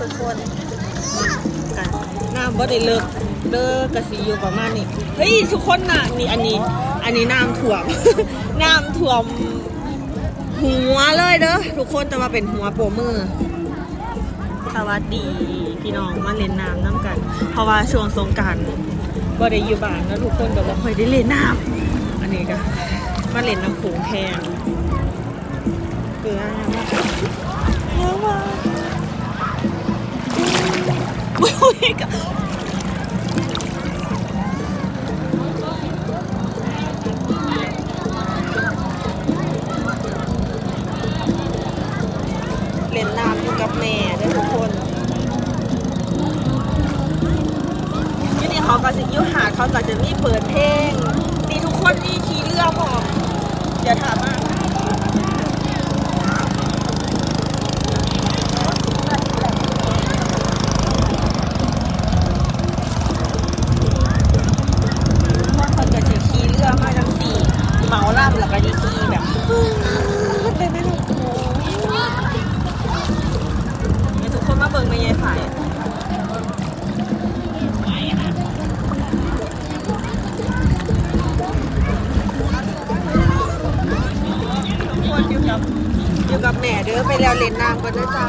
ทุกคนกันน้ำบ่ได้เลิกเลิกกะสีอยู่ประมาณนี้เฮ้ยทุกคนน่ะนี่อันนี้ อันนี้น้ำท่วม น้ำท่วม หัวเลยเด้อทุกคนแต่ว่าเป็นหัวโปรมือสวัสดีพี่น้องมาเล่นน้ำน้ำกัน เพราะว่าช่วงสงกรารบ่ได้อยู่บ้านแล้วทุกคนก็บ่ค่อยได้เล่นน้ำอันนี้ก็มาเล่นน้ำโขงแทนเกลือ อ้ยก็เล่นน้ำอยู่กับแม่ด้อทุกคนที่นี่เขาก็จะยุหาเขาก็จะมีเปิดเพลงมีทุกคนมีขี่เรือพร้อมอย่าถามมาก คนก็จะขี่เรือมาจังสี่เมาล่ำแล้วก็ดีขี่แบบปื๊ดเลยแม่ลูกโอ้ยให้ทุกคนมา เบิ่งไม่ยายฝ่ายทุกคนอยู่กับอยู่กับแม่เด้อไปแล้วเล่นน้ำกันนะจ๊ะ